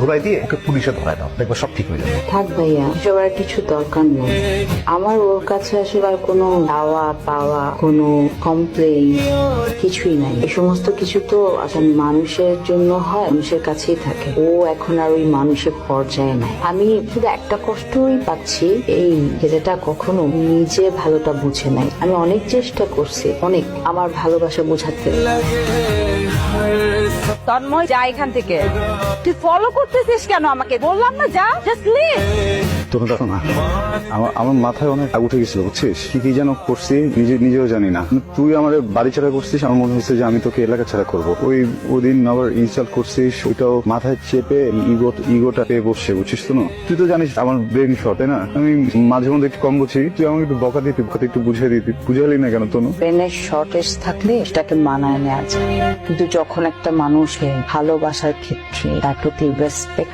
ধরাই দিয়ে ওকে পুলিশে ধরায় দাও। দেখবে সব ঠিক হয়ে যাবে। থাক ভাইয়া, এসব কিছু দরকার নেই। আমার ওর কাছে আসলে আর কোনো দাওয়া পাওয়া, কোনো কমপ্লেন কিছুই নাই। এই সমস্ত কিছু তো আসলে মানুষের জন্য হয়, মানুষের কাছেই থাকে। ও এখন আর ওই মানুষের পর্যায়ে নাই। আমি শুধু একটা কষ্টই পাচ্ছি, এই ছেলেটা কখনো নিজে ভালোটা বুঝে নাই। আমি অনেক চেষ্টা করছি, অনেক। আমার ভালোবাসা বোঝাতে। তন্ময় যা এখান থেকে। তুই ফলো করতেছিস কেন আমাকে? বললাম না যা জাস্ট লিভ দেখো না আমার আমার মাথায় অনেক উঠে গেছিল, বুঝছিস? কি কি যেন করছি, নিজে, নিজেও জানি না। তুই আমার বাড়ি ছাড়া করছিস, আমার মনে হচ্ছে যে আমি তোকে এলাকা ছাড়া করব। ওই, ওদিন আবার ইনস্টল করছিস, ওইটাও মাথায় চেপে ইগো, ইগোটা পেয়ে বসছে, বুঝছিস তো না? তুই তো জানিস আমার ব্রেন শর্ট তাই না? আমি মাঝে মধ্যে একটু কম বুঝি, তুই আমাকে একটু বকা দিতি বকা একটু বুঝিয়ে দিতি, বুঝালি না কেন তোনো? ব্রেনের শর্টেজ থাকলে সেটাকে মানায় নেওয়া যায়। কিন্তু যখন একটা মানুষের ভালোবাসার ক্ষেত্রে তার প্রতি রেসপেক্ট